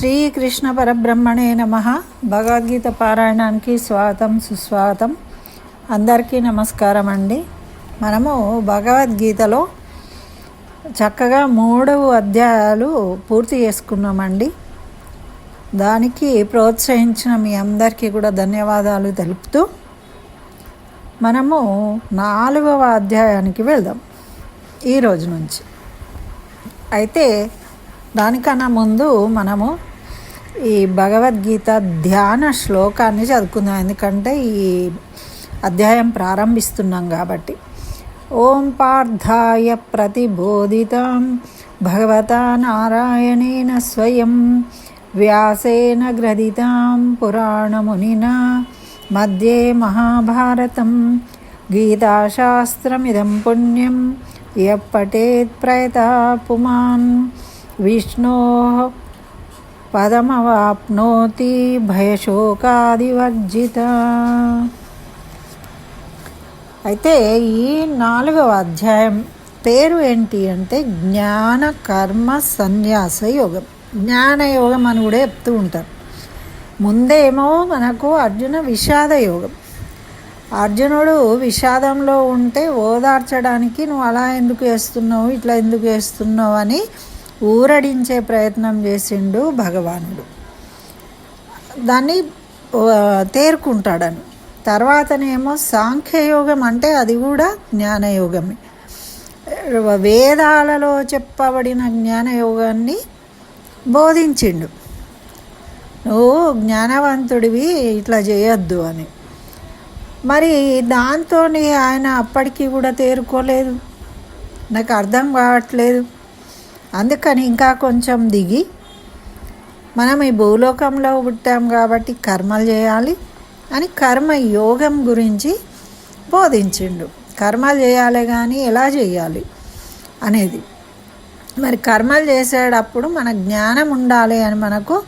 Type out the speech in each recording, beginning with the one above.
శ్రీకృష్ణ పరబ్రహ్మణే నమ. భగవద్గీత పారాయణానికి స్వాగతం సుస్వాగతం. అందరికీ నమస్కారం అండి మనము భగవద్గీతలో చక్కగా మూడు అధ్యాయాలు పూర్తి చేసుకున్నామండి. దానికి ప్రోత్సహించిన మీ అందరికీ కూడా ధన్యవాదాలు తెలుపుతూ మనము నాలుగవ అధ్యాయానికి వెళ్దాం. ఈ రోజు నుంచి. అయితే దానికన్నా ముందు మనము ఈ భగవద్గీత ధ్యాన శ్లోకాన్ని చదువుకుందాం. ఎందుకంటే ఈ అధ్యాయం ప్రారంభిస్తున్నాం కాబట్టి. ఓం పార్థాయ ప్రతిబోధితం. భగవతా నారాయణేన స్వయం. వ్యాసేన గ్రథితాం పురాణమునినా మధ్యే మహాభారతం. గీతాశాస్త్రమిదం పుణ్యం. ఎప్పటేత్ ప్రయతా పుమాన్ విష్ణో పదమవాప్నోతి భయశోకాదివర్జిత అయితే ఈ నాలుగవ అధ్యాయం పేరు ఏంటి అంటే జ్ఞాన కర్మ సన్యాస యోగం. జ్ఞాన యోగం అని కూడా చెప్తూ ఉంటారు. ముందేమో మనకు అర్జున విషాద యోగం. అర్జునుడు విషాదంలో ఉంటే ఓదార్చడానికి నువ్వు అలా ఎందుకు వేస్తున్నావు ఇట్లా ఎందుకు వేస్తున్నావు అని ఊరడించే ప్రయత్నం చేసిండు భగవానుడు. దాన్ని తేరుకుంటాడని. తర్వాతనేమో సాంఖ్యయోగం అంటే అది కూడా జ్ఞానయోగమే. వేదాలలో చెప్పబడిన జ్ఞానయోగాన్ని బోధించిండు. నువ్వు జ్ఞానవంతుడివి ఇట్లా చేయొద్దు అని. మరి దాంతో ఆయన అప్పటికీ కూడా తేరుకోలేదు. నాకు అర్థం కావట్లేదు. అందుకని ఇంకా కొంచెం దిగి మనం ఈ భూలోకంలో పుట్టాం కాబట్టి కర్మలు చేయాలి అని కర్మ యోగం గురించి బోధించిండు. కర్మలు చేయాలి కానీ ఎలా చేయాలి అనేది. మరి కర్మలు చేసేటప్పుడు మన జ్ఞానం ఉండాలి అని మనకు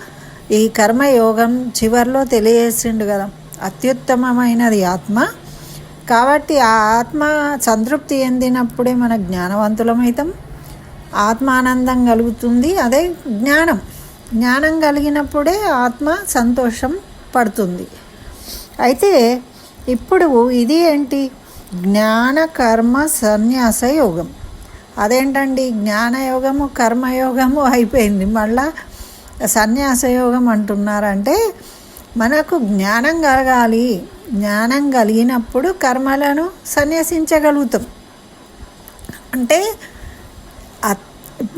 ఈ కర్మయోగం చివరిలో తెలియజేసిండు కదా. అత్యుత్తమమైనది ఆత్మ. కాబట్టి ఆ ఆత్మ సంతృప్తి చెందినప్పుడే మన జ్ఞానవంతులమవుతాం ఆత్మానందం కలుగుతుంది. అదే జ్ఞానం. జ్ఞానం కలిగినప్పుడే ఆత్మ సంతోషం పడుతుంది. అయితే ఇప్పుడు ఇది ఏంటి? జ్ఞాన కర్మ సన్యాస యోగం. అదేంటండి? జ్ఞానయోగము కర్మయోగము అయిపోయింది. మళ్ళా సన్యాసయోగం అంటున్నారంటే మనకు జ్ఞానం కలగాలి. జ్ఞానం కలిగినప్పుడు కర్మలను సన్యాసించగలుగుతాం. అంటే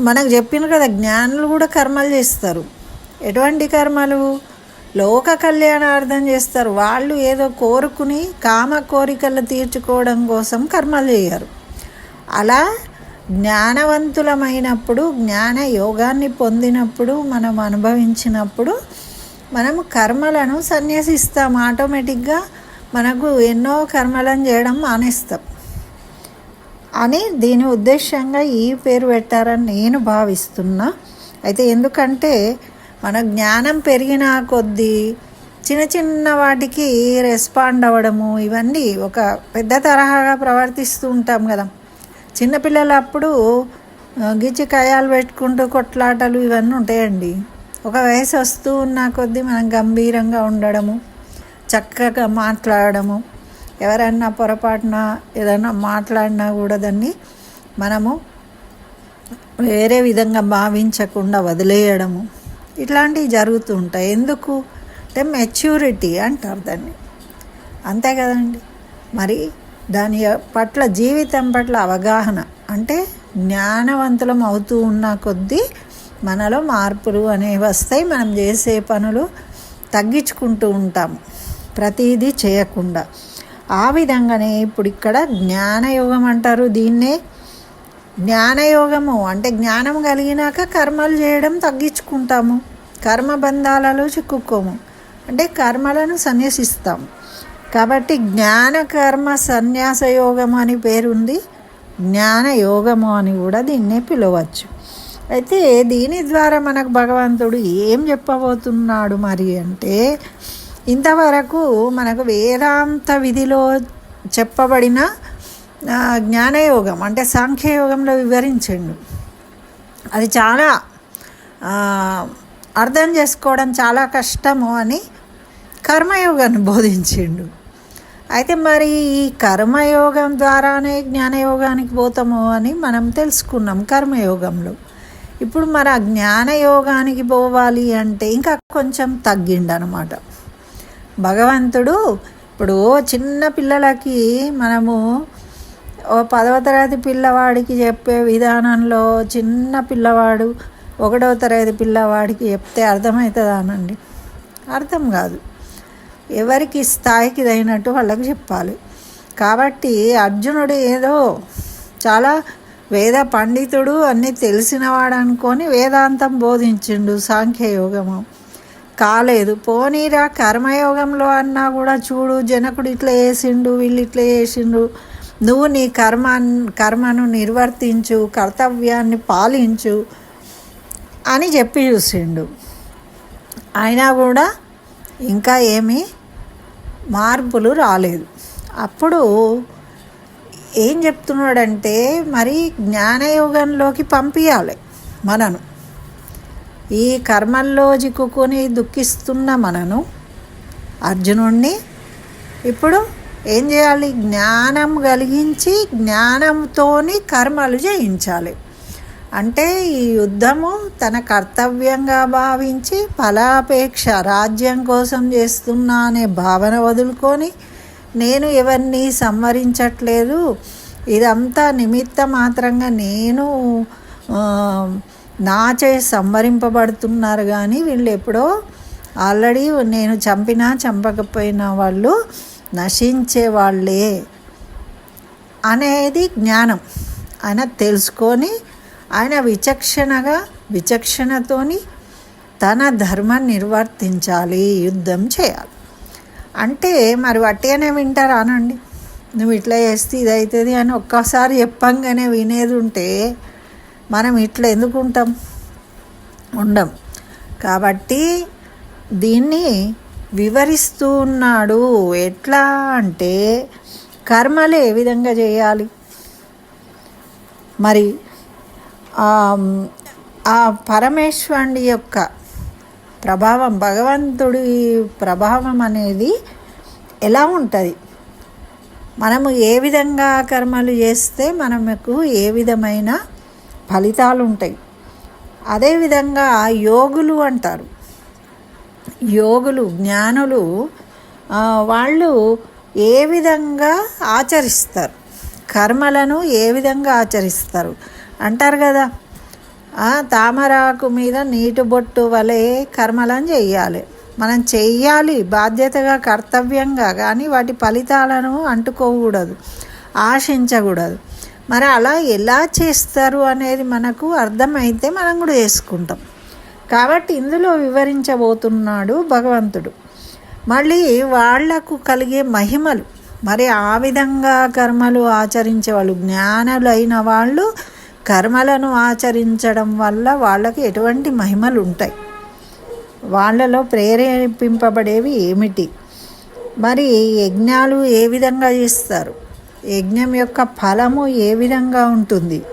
మనకు చెప్పిన కదా జ్ఞానులు కూడా కర్మలు చేస్తారు. ఎటువంటి కర్మలు? లోక కళ్యాణార్థం చేస్తారు. వాళ్ళు ఏదో కోరుకుని కామ కోరికలు తీర్చుకోవడం కోసం కర్మలు చేయరు. అలా జ్ఞానవంతులమైనప్పుడు జ్ఞాన యోగాన్ని పొందినప్పుడు మనం అనుభవించినప్పుడు మనము కర్మలను సన్యాసిస్తాం. ఆటోమేటిక్గా మనకు ఎన్నో కర్మలను చేయడం మానేస్తాం. అని దీని ఉద్దేశంగా ఈ పేరు పెట్టారని నేను భావిస్తున్నా. అయితే ఎందుకంటే మన జ్ఞానం పెరిగిన కొద్దీ చిన్న చిన్న వాటికి రెస్పాండ్ అవ్వడము ఇవన్నీ ఒక పెద్ద తరహాగా ప్రవర్తిస్తూ ఉంటాం కదా. చిన్నపిల్లలు అప్పుడు గిచ్చి కయాలు పెట్టుకుంటూ కొట్లాటలు ఇవన్నీ ఉంటాయండి. ఒక వయసు వస్తూ ఉన్న కొద్దీ మనం గంభీరంగా ఉండడము చక్కగా మాట్లాడడము ఎవరన్నా పొరపాటున ఏదైనా మాట్లాడినా కూడా దాన్ని మనము వేరే విధంగా భావించకుండా వదిలేయడము. ఇట్లాంటివి జరుగుతూ ఉంటాయి. ఎందుకు? అంటే మెచ్యూరిటీ అంటారు దాన్ని. అంతే కదండి. మరి దాని పట్ల జీవితం పట్ల అవగాహన అంటే జ్ఞానవంతులం అవుతూ ఉన్న కొద్దీ మనలో మార్పులు అనేవి వస్తాయి. మనం చేసే పనులు తగ్గించుకుంటూ ఉంటాము. ప్రతిదీ చేయకుండా. ఆ విధంగానే ఇప్పుడు ఇక్కడ జ్ఞానయోగం అంటారు దీన్నే. జ్ఞానయోగము అంటే జ్ఞానం కలిగినాక కర్మలు చేయడం తగ్గించుకుంటాము. కర్మబంధాలలో చిక్కుకోము. అంటే కర్మలను సన్యసిస్తాము. కాబట్టి జ్ఞాన కర్మ సన్యాస యోగము అని పేరుంది. జ్ఞాన యోగము అని కూడా దీన్నే పిలవచ్చు. అయితే దీని ద్వారా మనకు భగవంతుడు ఏం చెప్పబోతున్నాడు మరి అంటే ఇంతవరకు మనకు వేదాంత విధిలో చెప్పబడిన జ్ఞానయోగం అంటే సాంఖ్యయోగంలో వివరించండు. అది చాలా అర్థం చేసుకోవడం చాలా కష్టము అని కర్మయోగాన్ని బోధించిండు. అయితే మరి ఈ కర్మయోగం ద్వారానే జ్ఞానయోగానికి పోతాము అని మనం తెలుసుకున్నాం కర్మయోగంలో. ఇప్పుడు మరి ఆ జ్ఞానయోగానికి పోవాలి అంటే ఇంకా కొంచెం తగ్గిండనమాట. భగవంతుడు ఇప్పుడు చిన్న పిల్లలకి మనము ఓ పదవ తరగతి పిల్లవాడికి చెప్పే విధానంలో చిన్న పిల్లవాడు ఒకటవ తరగతి పిల్లవాడికి చెప్తే అర్థమవుతుందా అనండి అర్థం కాదు. ఎవరికి స్థాయికి తగినట్టు వాళ్ళకి చెప్పాలి. కాబట్టి అర్జునుడు ఏదో చాలా వేద పండితుడు అన్నీ తెలిసినవాడు అనుకొని వేదాంతం బోధించిండు సాంఖ్యయోగము. కాలేదు. పోనీరా కర్మయోగంలో అన్నా కూడా చూడు జనకుడు ఇట్లా చేసిండు వీళ్ళు ఇట్లా చేసిండు. నువ్వు నీ కర్మ కర్మను నిర్వర్తించు కర్తవ్యాన్ని పాలించు అని చెప్పి చూసిండు. అయినా కూడా ఇంకా ఏమీ మార్పులు రాలేదు. అప్పుడు ఏం చెప్తున్నాడంటే మరి జ్ఞానయోగంలోకి పంపించాలి మనను. ఈ కర్మల్లో చిక్కుకొని దుఃఖిస్తున్న మనను అర్జునుణ్ణి ఇప్పుడు ఏం చేయాలి? జ్ఞానం కలిగించి జ్ఞానంతోని కర్మలు చేయించాలి అంటే ఈ యుద్ధము తన కర్తవ్యంగా భావించి ఫలాపేక్ష రాజ్యం కోసం చేస్తున్నా అనే భావన వదులుకొని నేను ఎవరిని సంవరించట్లేదు ఇదంతా నిమిత్త మాత్రంగా నేను నాచే సంవరింపబడుతున్నారు కానీ వీళ్ళు ఎప్పుడో ఆల్రెడీ నేను చంపినా చంపకపోయినా వాళ్ళు నశించే వాళ్ళే అనేది జ్ఞానం. ఆయన తెలుసుకొని ఆయన విచక్షణగా విచక్షణతోని తన ధర్మం నిర్వర్తించాలి యుద్ధం చేయాలి. అంటే మరి వట్టిగానే వింటారా అనండి? నువ్వు ఇట్లా చేస్తే ఇది అవుతుంది అని ఒక్కసారి చెప్పంగానే వినేది ఉంటే మనం ఇట్లా ఎందుకు ఉంటాం? ఉండం. కాబట్టి దీన్ని వివరిస్తూ ఉన్నాడు. ఎట్లా అంటే కర్మలు ఏ విధంగా చేయాలి? మరి ఆ, పరమేశ్వరుడి యొక్క ప్రభావం భగవంతుడి ప్రభావం అనేది ఎలా ఉంటుంది? మనము ఏ విధంగా కర్మలు చేస్తే మనకు ఏ విధమైన ఫలితాలు ఉంటాయి అదేవిధంగా యోగులు అంటారు. యోగులు జ్ఞానులు వాళ్ళు ఏ విధంగా ఆచరిస్తారు? కర్మలను ఏ విధంగా ఆచరిస్తారు? అంటారు కదా తామరాకు మీద నీటి బొట్టు వలె కర్మలను చేయాలి. మనం చెయ్యాలి బాధ్యతగా కర్తవ్యంగా కానీ వాటి ఫలితాలను అంటుకోకూడదు ఆశించకూడదు. మరి అలా ఎలా చేస్తారు అనేది మనకు అర్థమైతే మనం కూడా చేసుకుంటాం. కాబట్టి ఇందులో వివరించబోతున్నాడు భగవంతుడు. మళ్ళీ వాళ్ళకు కలిగే మహిమలు మరి ఆ విధంగా కర్మలు ఆచరించే వాళ్ళు జ్ఞానులైన వాళ్ళు కర్మలను ఆచరించడం వల్ల వాళ్ళకి ఎటువంటి మహిమలు ఉంటాయి? వాళ్ళలో ప్రేరేపింపబడేవి ఏమిటి? మరి యజ్ఞాలు ఏ విధంగా చేస్తారు? యజ్ఞం యొక్క ఫలము ఏ విధంగా ఉంటుంది?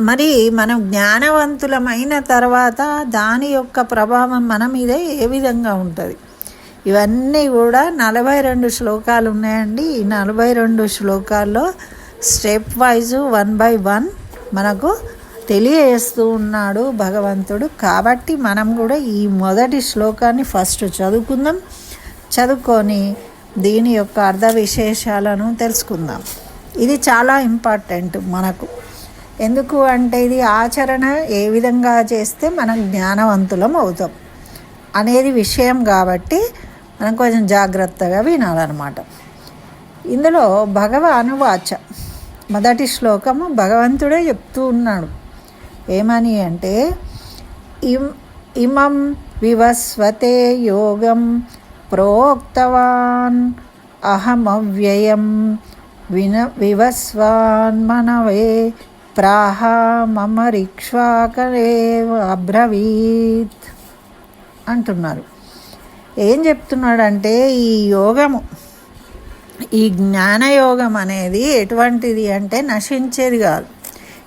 మరి మనం జ్ఞానవంతులమైన తర్వాత దాని యొక్క ప్రభావం మన మీద ఏ విధంగా ఉంటుంది? ఇవన్నీ కూడా నలభై రెండు శ్లోకాలు ఉన్నాయండి. ఈ నలభై రెండు శ్లోకాల్లో step wise one by one మనకు తెలియజేస్తూ ఉన్నాడు భగవంతుడు. కాబట్టి మనం కూడా ఈ మొదటి శ్లోకాన్ని ఫస్ట్ చదువుకుందాం. చదువుకొని దీని యొక్క అర్థ విశేషాలను తెలుసుకుందాం. ఇది చాలా ఇంపార్టెంట్ మనకు. ఎందుకు అంటే ఇది ఆచరణ ఏ విధంగా చేస్తే మనం జ్ఞానవంతులం అవుతాం అనేది విషయం కాబట్టి మనం కొంచెం జాగ్రత్తగా వినాలన్నమాట. ఇందులో భగవాను వాచ. మొదటి శ్లోకము భగవంతుడే చెప్తూ ఉన్నాడు. ఏమని అంటే ఇం ఇమం వివస్వతే యోగం ప్రోక్తవాన్ అహమవ్యయం విన వివస్వాన్ మనవే ప్రాహ మమ రిక్ష్వాకరే అబ్రవీత్ అంటున్నారు. ఏం చెప్తున్నాడంటే ఈ యోగము ఈ జ్ఞానయోగం అనేది ఎటువంటిది అంటే నశించేది కాదు.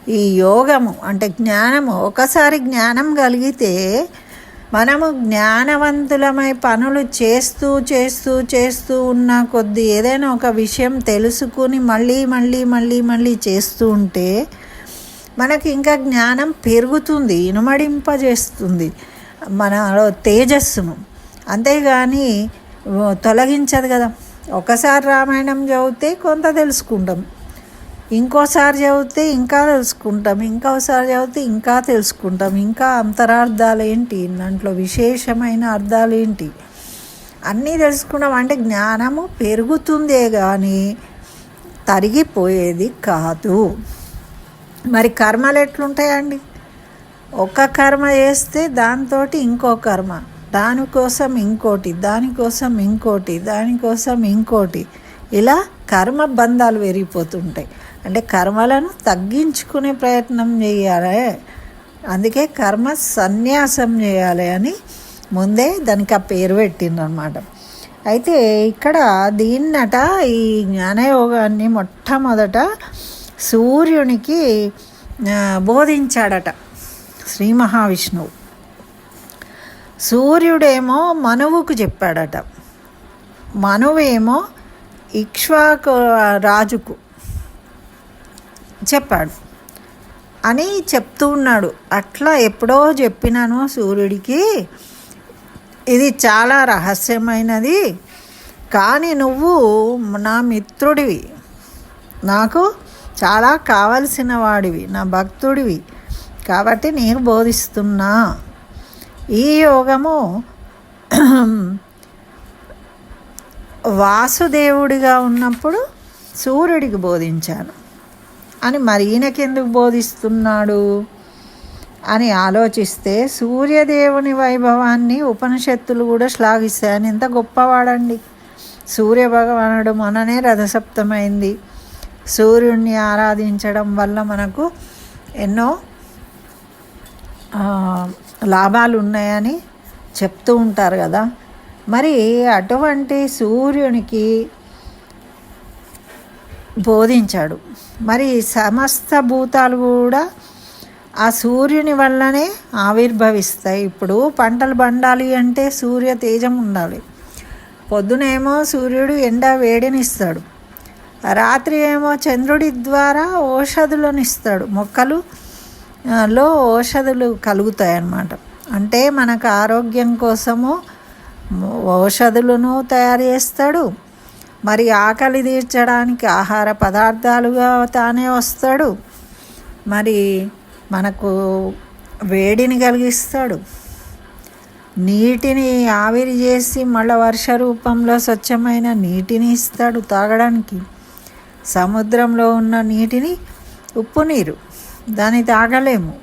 ఈ యోగము అంటే జ్ఞానము ఒకసారి జ్ఞానం కలిగితే మనము జ్ఞానవంతులమై పనులు చేస్తూ చేస్తూ చేస్తూ ఉన్న కొద్దీ ఏదైనా ఒక విషయం తెలుసుకుని మళ్ళీ మళ్ళీ మళ్ళీ మళ్ళీ చేస్తూ ఉంటే మనకి ఇంకా జ్ఞానం పెరుగుతుంది ఇనుమడింపజేస్తుంది. మనలో తేజస్సును అంతేగాని తొలగించదు కదా. ఒకసారి రామాయణం చదివితే కొంత తెలుసుకుంటాం. ఇంకోసారి చదివితే ఇంకా తెలుసుకుంటాం ఇంకోసారి చదివితే ఇంకా తెలుసుకుంటాం. ఇంకా అంతరార్థాలు ఏంటి? దాంట్లో విశేషమైన అర్థాలు ఏంటి? అన్నీ తెలుసుకున్నాం. అంటే జ్ఞానము పెరుగుతుందే కానీ తరిగిపోయేది కాదు. మరి కర్మలు ఎట్లుంటాయండి? ఒక కర్మ చేస్తే దాంతో ఇంకో కర్మ. దానికోసం ఇంకోటి దానికోసం ఇంకోటి దానికోసం ఇంకోటి. ఇలా కర్మ బంధాలు పెరిగిపోతుంటాయి. అంటే కర్మలను తగ్గించుకునే ప్రయత్నం చేయాలి. అందుకే కర్మ సన్యాసం చేయాలి అని ముందే దానికి ఆ పేరు పెట్టిందనమాట అయితే ఇక్కడ దీన్నట ఈ జ్ఞానయోగాన్ని మొట్టమొదట సూర్యునికి బోధించాడట శ్రీ మహావిష్ణువు. సూర్యుడేమో మనువుకు చెప్పాడట. మనువేమో ఇక్ష్వాకు రాజుకు. చెప్పాడు. అని చెప్తూ ఉన్నాడు. అట్లా ఎప్పుడో చెప్పినాను సూర్యుడికి. ఇది చాలా రహస్యమైనది. కానీ నువ్వు నా మిత్రుడివి. నాకు చాలా కావలసిన వాడివి. నా భక్తుడివి. కాబట్టి నీకు బోధిస్తున్నా. ఈ యోగము వాసుదేవుడిగా ఉన్నప్పుడు సూర్యుడికి బోధించాను. అని మరి ఈయనకెందుకు బోధిస్తున్నాడు? అని ఆలోచిస్తే సూర్యదేవుని వైభవాన్ని ఉపనిషత్తులు కూడా శ్లాఘిస్తాయని ఎంత గొప్పవాడండి. సూర్య భగవానుడు మననే రథసప్తమైంది. సూర్యుడిని ఆరాధించడం వల్ల మనకు ఎన్నో లాభాలు ఉన్నాయని చెప్తూ ఉంటారు కదా. మరి అటువంటి సూర్యునికి బోధించాడు. మరి సమస్త భూతాలు కూడా ఆ సూర్యుని వల్లనే ఆవిర్భవిస్తాయి. ఇప్పుడు పంటలు పండాలి అంటే సూర్య తేజం ఉండాలి. పొద్దునేమో సూర్యుడు ఎండ వేడినిస్తాడు. రాత్రి ఏమో చంద్రుడి ద్వారా ఔషధులను ఇస్తాడు మొక్కలు లో ఔషధులు కలుగుతాయి అన్నమాట అంటే మనకు ఆరోగ్యం కోసము ఔషధులను తయారు చేస్తాడు. మరి ఆకలి తీర్చడానికి ఆహార పదార్థాలుగా తానే వస్తాడు. మరి మనకు వేడిని కలిగిస్తాడు. నీటిని ఆవిరి చేసి మళ్ళీ వర్ష రూపంలో స్వచ్ఛమైన నీటిని ఇస్తాడు తాగడానికి. సముద్రంలో ఉన్న నీటిని ఉప్పు నీరు. దాన్ని తాగలేము.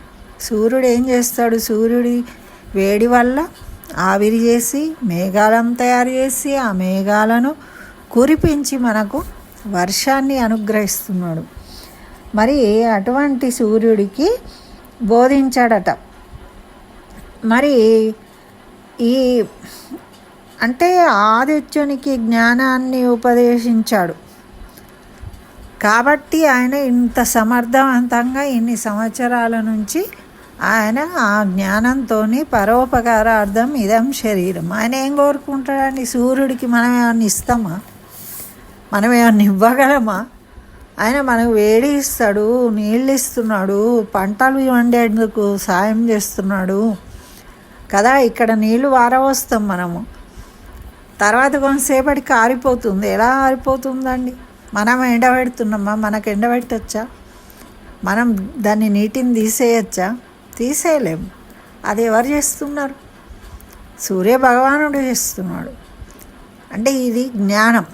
సూర్యుడు ఏం చేస్తాడు? సూర్యుడి వేడి వల్ల ఆవిరి చేసి మేఘాలను తయారు చేసి ఆ మేఘాలను కురిపించి మనకు వర్షాన్ని అనుగ్రహిస్తున్నాడు. మరి అటువంటి సూర్యుడికి బోధించాడట. మరి ఈ అంటే ఆదిత్యునికి జ్ఞానాన్ని ఉపదేశించాడు. కాబట్టి ఆయన ఇంత సమర్థవంతంగా ఇన్ని సంవత్సరాల నుంచి ఆయన ఆ జ్ఞానంతో పరోపకారార్థం ఇదం శరీరం. ఆయన ఏం కోరుకుంటాడండి? సూర్యుడికి మనం ఏమన్నా ఇస్తామా? మనం ఏమన్నా ఇవ్వగలమా? ఆయన మనకు వేడి ఇస్తాడు నీళ్ళు ఇస్తున్నాడు పంటలు వండేందుకు సాయం చేస్తున్నాడు. కదా ఇక్కడ నీళ్ళు వారవస్తాం మనము. తర్వాత కొంతసేపటికి ఆరిపోతుంది ఎలా ఆరిపోతుందండి? మనం ఎండబెడుతున్నామా? మనకు ఎండబెట్టచ్చా? మనం దాన్ని నీటిని తీసేయచ్చా? తీసేయలేము అది ఎవరు చేస్తున్నారు? సూర్య భగవానుడు చేస్తున్నాడు. అంటే ఇది జ్ఞానం.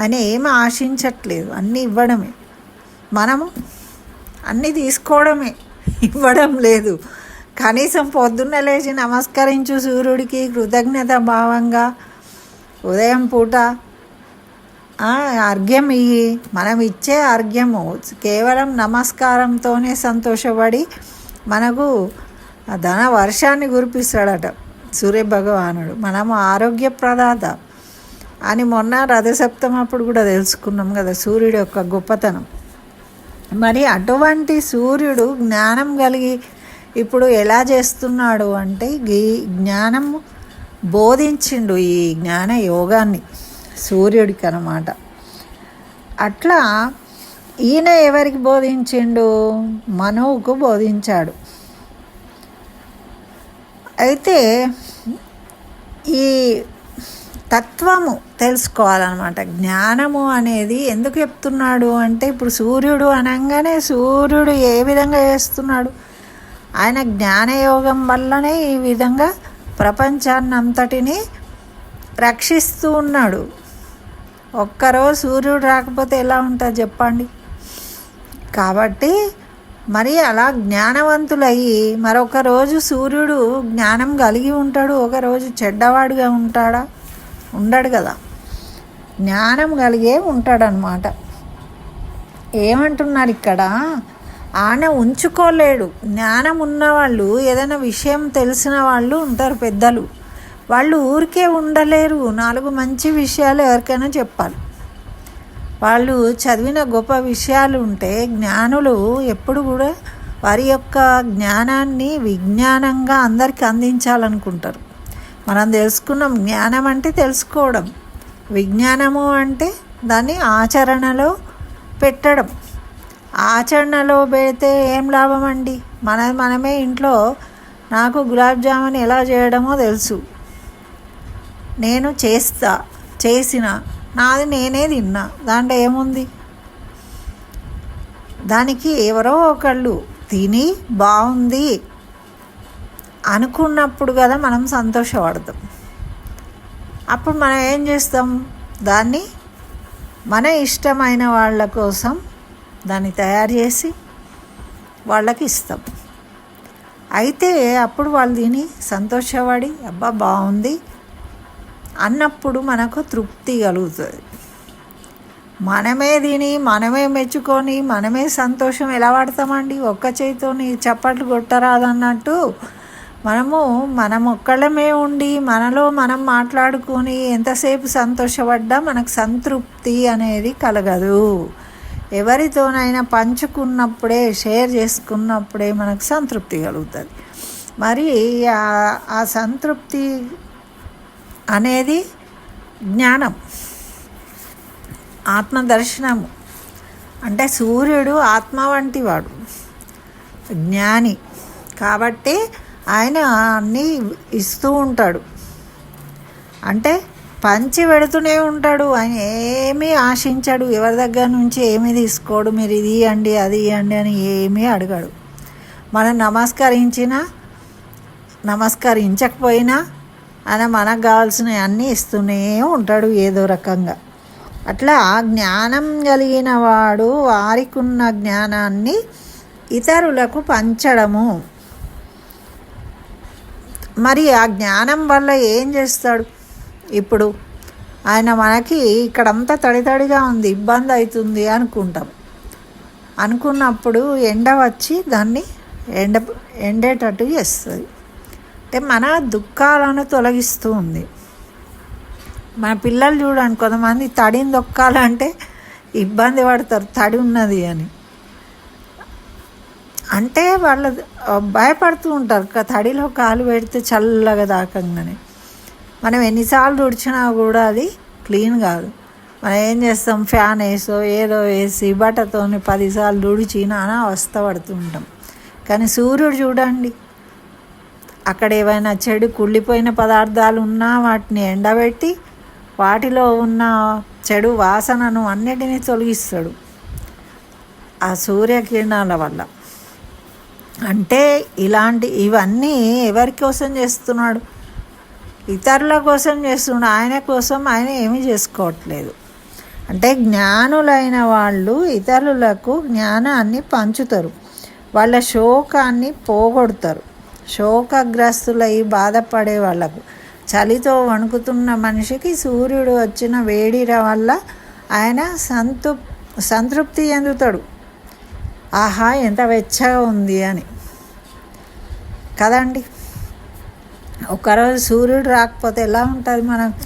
ఆయన ఏమి ఆశించట్లేదు. అన్నీ ఇవ్వడమే. మనము అన్నీ తీసుకోవడమే. ఇవ్వడం లేదు. కనీసం పొద్దున్న లేచి నమస్కరించు సూర్యుడికి కృతజ్ఞత భావంగా ఉదయం పూట అర్ఘ్యం ఇయ్యి. మనం ఇచ్చే అర్ఘ్యము కేవలం నమస్కారంతోనే సంతోషపడి మనకు ధన వర్షాన్ని కురిపిస్తాడట సూర్య భగవానుడు మనము ఆరోగ్య ప్రదాత అని మొన్న రథసప్తం అప్పుడు కూడా తెలుసుకున్నాం కదా సూర్యుడు యొక్క గొప్పతనం. మరి అటువంటి సూర్యుడు జ్ఞానం కలిగి ఇప్పుడు ఎలా చేస్తున్నాడు అంటే ఈ జ్ఞానం బోధించిండు ఈ జ్ఞాన యోగాన్ని సూర్యుడికి అనమాట అట్లా ఈయన ఎవరికి బోధించిండు? మనువుకు బోధించాడు. అయితే ఈ తత్వము తెలుసుకోవాలన్నమాట. జ్ఞానము అనేది ఎందుకు చెప్తున్నాడు అంటే ఇప్పుడు సూర్యుడు అనగానే సూర్యుడు ఏ విధంగా చేస్తున్నాడు? ఆయన జ్ఞానయోగం వల్లనే ఈ విధంగా ప్రపంచాన్ని అంతటిని రక్షిస్తూ ఉన్నాడు. ఒక్కరోజు సూర్యుడు రాకపోతే ఎలా ఉంటుంది చెప్పండి? కాబట్టి మరి అలా జ్ఞానవంతులయ్యి మరొక రోజు సూర్యుడు జ్ఞానం కలిగి ఉంటాడు ఒకరోజు చెడ్డవాడుగా ఉంటాడా? ఉండడు కదా. జ్ఞానం కలిగే ఉంటాడనమాట ఏమంటున్నారు ఇక్కడ? ఆయన ఉంచుకోలేడు. జ్ఞానం ఉన్నవాళ్ళు ఏదైనా విషయం తెలిసిన వాళ్ళు ఉంటారు పెద్దలు. వాళ్ళు ఊరికే ఉండలేరు. నాలుగు మంచి విషయాలు ఎవరికైనా చెప్పాలి. వాళ్ళు చదివిన గొప్ప విషయాలు ఉంటే జ్ఞానులు ఎప్పుడు కూడా వారి యొక్క జ్ఞానాన్ని విజ్ఞానంగా అందరికీ అందించాలనుకుంటారు. మనం తెలుసుకున్నాం జ్ఞానం అంటే తెలుసుకోవడం. విజ్ఞానము అంటే దాన్ని ఆచరణలో పెట్టడం. ఆచరణలో పెడితే ఏం లాభం అండి? మన మనమే ఇంట్లో నాకు గులాబ్ జామున్ ఎలా చేయడమో తెలుసు. నేను చేస్తా చేసిన నాది నేనే తిన్నా దాంట్లో ఏముంది? దానికి ఎవరో ఒకళ్ళు తిని బాగుంది. అనుకున్నప్పుడు కదా మనం సంతోషపడతాం. అప్పుడు మనం ఏం చేస్తాం? దాన్ని మన ఇష్టమైన వాళ్ళ కోసం దాన్ని తయారు చేసి వాళ్ళకి ఇస్తాం. అయితే అప్పుడు వాళ్ళు తిని సంతోషపడి అబ్బా బాగుంది అన్నప్పుడు మనకు తృప్తి కలుగుతుంది. మనమే తిని మనమే మెచ్చుకొని మనమే సంతోషం ఎలా పడతామండి? ఒక్క చేతితోని చప్పట్లు కొట్టరాదన్నట్టు మనము మనం ఒక్కళ్ళమే ఉండి మనలో మనం మాట్లాడుకొని ఎంతసేపు సంతోషపడ్డా మనకు సంతృప్తి అనేది కలగదు. ఎవరితోనైనా పంచుకున్నప్పుడే షేర్ చేసుకున్నప్పుడే మనకు సంతృప్తి కలుగుతుంది. మరి ఆ సంతృప్తి అనేది జ్ఞానం ఆత్మదర్శనము. అంటే సూర్యుడు ఆత్మ వంటి వాడు జ్ఞాని. కాబట్టి ఆయన అన్నీ ఇస్తూ ఉంటాడు. అంటే పంచి పెడుతూనే ఉంటాడు. ఆయన ఏమీ ఆశించాడు. ఎవరి దగ్గర నుంచి ఏమీ తీసుకోడు. మీరు ఇది ఇవ్వండి అది ఇవ్వండి అని ఏమీ అడగాడు. మనం నమస్కరించినా నమస్కరించకపోయినా ఆయన మనకు కావాల్సినవి అన్నీ ఇస్తూనే ఉంటాడు ఏదో రకంగా. అట్లా జ్ఞానం కలిగిన వాడు వారికి ఉన్న జ్ఞానాన్ని ఇతరులకు పంచడము. మరి ఆ జ్ఞానం వల్ల ఏం చేస్తాడు? ఇప్పుడు ఆయన మనకి ఇక్కడంతా తడితడిగా ఉంది ఇబ్బంది అవుతుంది అనుకుంటాం. అనుకున్నప్పుడు ఎండ వచ్చి దాన్ని ఎండ ఎండేటట్టు చేస్తుంది. అంటే మన దుఃఖాలను తొలగిస్తూ ఉంది. మన పిల్లలు చూడండి కొంతమంది తడిని దొక్కాలంటే ఇబ్బంది పడతారు తడి ఉన్నది అని. అంటే వాళ్ళు భయపడుతూ ఉంటారు. తడిలో కాలు పెడితే చల్లగా దాకంగానే మనం ఎన్నిసార్లు ఉడిచినా కూడా అది క్లీన్ కాదు. మనం ఏం చేస్తాం? ఫ్యాన్ వేసో ఏదో వేసి బట్టతోని పదిసార్లు తుడిచి నానా అవస్థ పడుతూ ఉంటాం. కానీ సూర్యుడు చూడండి. అక్కడ ఏవైనా చెడు కుళ్ళిపోయిన పదార్థాలు ఉన్నా వాటిని ఎండబెట్టి వాటిలో ఉన్న చెడు వాసనను అన్నిటినీ తొలగిస్తాడు. ఆ సూర్యకిరణాల వల్ల. అంటే ఇలాంటి ఇవన్నీ ఎవరి కోసం చేస్తున్నాడు? ఇతరుల కోసం చేస్తున్నాడు. ఆయన కోసం ఆయన ఏమీ చేసుకోవట్లేదు. అంటే జ్ఞానులైన వాళ్ళు ఇతరులకు జ్ఞానాన్ని పంచుతారు. వాళ్ళ శోకాన్ని పోగొడతారు. శోకగ్రస్తులై బాధపడే వాళ్ళకు. చలితో వణుకుతున్న మనిషికి సూర్యుడు వచ్చిన వేడిర వల్ల ఆయన సంతృప్ సంతృప్తి చెందుతాడు. ఆహా ఎంత వెచ్చగా ఉంది అని. కదండి? ఒకరోజు సూర్యుడు రాకపోతే ఎలా ఉంటుంది మనకు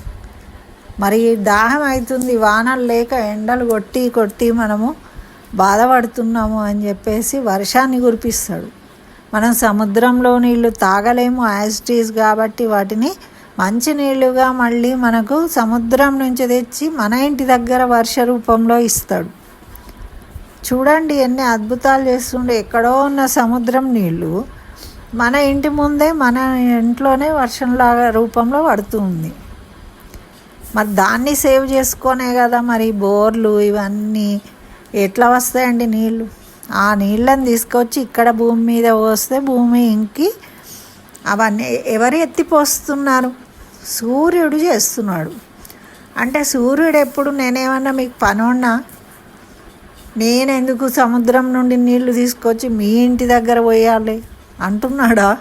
మరి దాహం అవుతుంది వానలు లేక ఎండలు కొట్టి కొట్టి మనము బాధపడుతున్నాము అని చెప్పేసి వర్షాన్ని కురిపిస్తాడు. మనం సముద్రంలో నీళ్ళు తాగలేము యాసిటీస్ కాబట్టి వాటిని మంచి నీళ్ళుగా మళ్ళీ మనకు సముద్రం నుంచి తెచ్చి మన ఇంటి దగ్గర వర్ష రూపంలో ఇస్తాడు. చూడండి ఎన్ని అద్భుతాలు చేస్తుండే. ఎక్కడో ఉన్న సముద్రం నీళ్ళు మన ఇంటి ముందే మన ఇంట్లోనే వర్షంలాగా రూపంలో పడుతుంది మరి దాన్ని సేవ్ చేసుకొనే కదా మరి బోర్లు ఇవన్నీ. ఎట్లా వస్తాయండి నీళ్ళు ఆ నీళ్ళని తీసుకొచ్చి ఇక్కడ భూమి మీద పోస్తే భూమి ఇంకి అవన్నీ ఎవరు ఎత్తిపోస్తున్నారు? సూర్యుడు చేస్తున్నాడు. అంటే సూర్యుడు ఎప్పుడు నేనేమన్నా మీకు పనున్నా నేను ఎందుకు సముద్రం నుండి నీళ్ళు తీసుకొచ్చి మీ ఇంటి దగ్గర పోయాలి? అంటున్నాడా?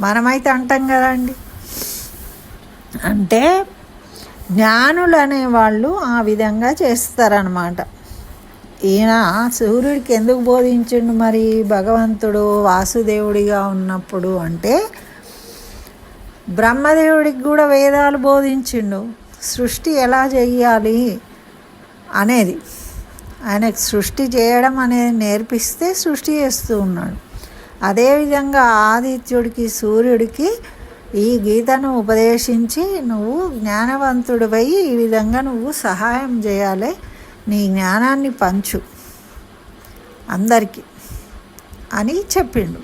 మనమైతే అంటాం కదండి. అంటే జ్ఞానులు అనేవాళ్ళు ఆ విధంగా చేస్తారనమాట ఈయన సూర్యుడికి ఎందుకు బోధించిండు మరి? భగవంతుడు వాసుదేవుడిగా ఉన్నప్పుడు అంటే బ్రహ్మదేవుడికి కూడా వేదాలు బోధించిండు. సృష్టి ఎలా చెయ్యాలి? అనేది. ఆయనకు సృష్టి చేయడం అనేది నేర్పిస్తే సృష్టి చేస్తూ ఉన్నాడు. అదేవిధంగా ఆదిత్యుడికి సూర్యుడికి ఈ గీతను ఉపదేశించి నువ్వు జ్ఞానవంతుడిపై ఈ విధంగా నువ్వు సహాయం చేయాలి నీ జ్ఞానాన్ని పంచు అందరికీ అని చెప్పిండు.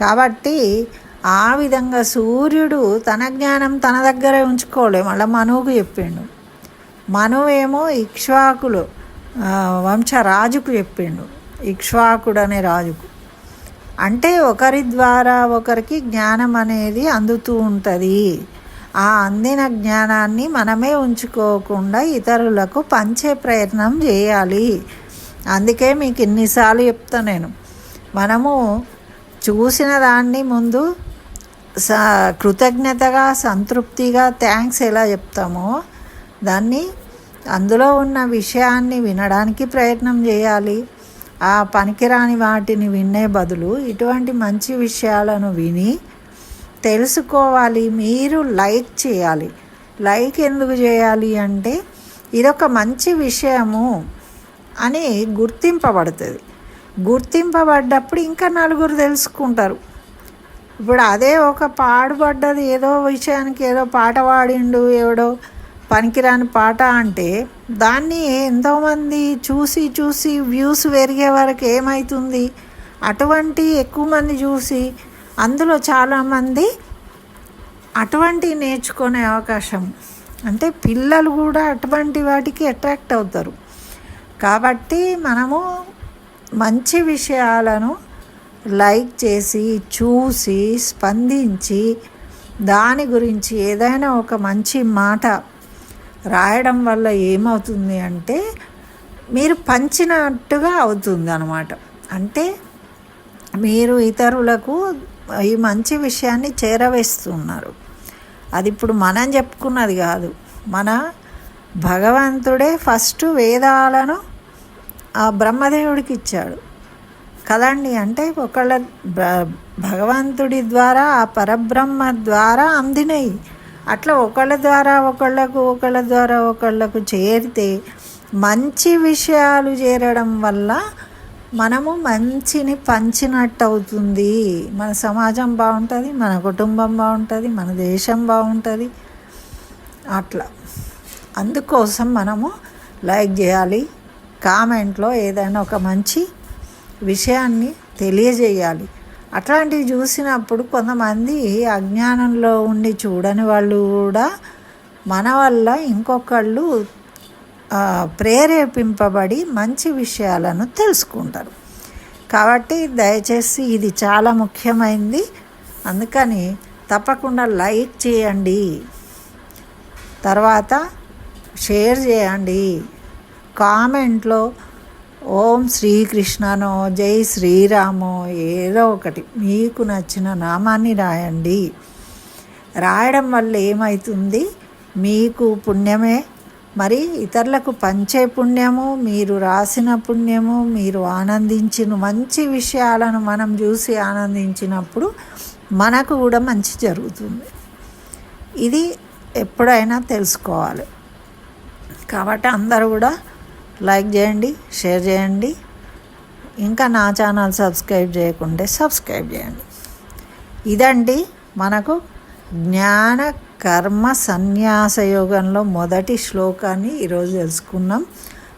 కాబట్టి ఆ విధంగా సూర్యుడు తన జ్ఞానం తన దగ్గరే ఉంచుకోలే మళ్ళీ మనువుకు చెప్పిండు. మనువేమో ఇక్ష్వాకులు వంశరాజుకు చెప్పిండు. ఇక్ష్వాకుడు అనే రాజుకు. అంటే ఒకరి ద్వారా ఒకరికి జ్ఞానం అనేది అందుతూ ఉంటుంది. ఆ అందిన జ్ఞానాన్ని మనమే ఉంచుకోకుండా ఇతరులకు పంచే ప్రయత్నం చేయాలి. అందుకే మీకు ఇన్నిసార్లు చెప్తా నేను. మనము చూసిన దాన్ని ముందు స కృతజ్ఞతగా సంతృప్తిగా థ్యాంక్స్ ఎలా చెప్తామో దాన్ని అందులో ఉన్న విషయాన్ని వినడానికి ప్రయత్నం చేయాలి. ఆ పనికిరాని వాటిని వినే బదులు ఇటువంటి మంచి విషయాలను విని తెలుసుకోవాలి. మీరు లైక్ చేయాలి. లైక్ ఎందుకు చేయాలి అంటే ఇదొక మంచి విషయము అని గుర్తింపబడుతుంది. గుర్తింపబడ్డప్పుడు ఇంకా నలుగురు తెలుసుకుంటారు. ఇప్పుడు అదే ఒక పాడుపడ్డది ఏదో విషయానికి ఏదో పాట పాడిండు ఎవడో పనికిరాని పాట అంటే దాన్ని ఎంతోమంది చూసి చూసి వ్యూస్ పెరిగే వరకు ఏమవుతుంది అటువంటి ఎక్కువ మంది చూసి అందులో చాలామంది అటువంటి నేర్చుకునే అవకాశం. అంటే పిల్లలు కూడా అటువంటి వాటికి అట్రాక్ట్ అవుతారు. కాబట్టి మనము మంచి విషయాలను లైక్ చేసి చూసి స్పందించి దాని గురించి ఏదైనా ఒక మంచి మాట రాయడం వల్ల ఏమవుతుంది అంటే మీరు పంచినట్టుగా అవుతుంది అనమాట అంటే మీరు ఇతరులకు ఈ మంచి విషయాన్ని చేరవేస్తున్నారు. అది ఇప్పుడు మనం చెప్పుకున్నది కాదు. మన భగవంతుడే ఫస్ట్ వేదాలను ఆ బ్రహ్మదేవుడికి ఇచ్చాడు. కదండి? అంటే ఒకళ్ళ భ- భగవంతుడి ద్వారా ఆ పరబ్రహ్మ ద్వారా అందినయి. అట్లా ఒకళ్ళ ద్వారా ఒకళ్ళకు ఒకళ్ళ ద్వారా ఒకళ్ళకు చేరితే మంచి విషయాలు చేరడం వల్ల మనము మంచిని పంచినట్టు అవుతుంది మన సమాజం బాగుంటుంది మన కుటుంబం బాగుంటుంది మన దేశం బాగుంటుంది. అట్లా. అందుకోసం మనము లైక్ చేయాలి. కామెంట్లో ఏదైనా ఒక మంచి విషయాన్ని తెలియజేయాలి. అట్లాంటివి చూసినప్పుడు కొంతమంది అజ్ఞానంలో ఉండి చూడని వాళ్ళు కూడా మన వల్ల ఇంకొకళ్ళు ప్రేరేపింపబడి మంచి విషయాలను తెలుసుకుంటారు. కాబట్టి దయచేసి ఇది చాలా ముఖ్యమైనది అందుకని తప్పకుండా లైక్ చేయండి. తర్వాత షేర్ చేయండి. కామెంట్లో ఓం శ్రీకృష్ణనో జై శ్రీరామో ఏదో ఒకటి. మీకు నచ్చిన నామాన్ని రాయండి. రాయడం వల్ల ఏమవుతుంది మీకు పుణ్యమే. మరి ఇతరులకు పంచే పుణ్యము మీరు రాసిన పుణ్యము మీరు ఆనందించిన మంచి విషయాలను మనం చూసి ఆనందించినప్పుడు మనకు కూడా మంచి జరుగుతుంది. ఇది ఎప్పుడైనా తెలుసుకోవాలి. కాబట్టి అందరూ కూడా లైక్ చేయండి షేర్ చేయండి. ఇంకా నా ఛానల్ సబ్స్క్రైబ్ చేయకుంటే సబ్స్క్రైబ్ చేయండి. ఇదండి మనకు జ్ఞాన కర్మ సన్యాస యోగంలో మొదటి శ్లోకాన్ని ఈరోజు తెలుసుకున్నాం.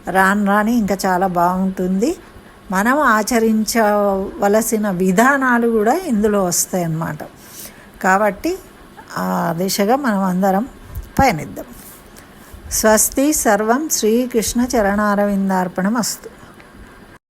రాను రాని ఇంకా చాలా బాగుంటుంది. మనం ఆచరించవలసిన విధానాలు కూడా ఇందులో వస్తాయన్నమాట. కాబట్టి ఆ దిశగా మనం అందరం పయనిద్దాం. స్వస్తి సర్వం శ్రీకృష్ణ చరణారవిందార్పణం అస్తు